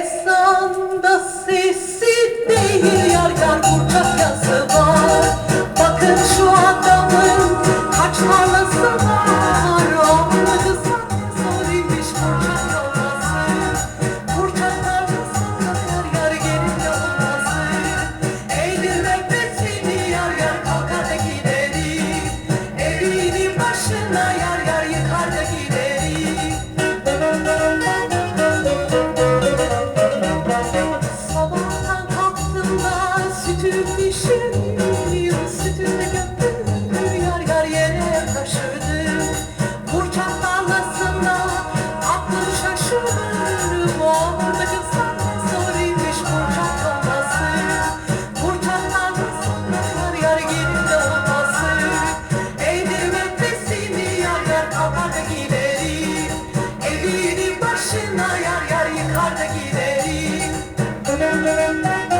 Ezanda sesi değil yargan kurtak yazı var. Bakın şu adamın kaç tarlası var. Onlu kısa soruymuş kurtak yolması Kurtak tarlasında yar yar gelip yolması Eğdirmekte seni yar yar kalkar da Evinin başına yar Thank you.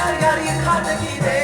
Yar yar yıkar da giderim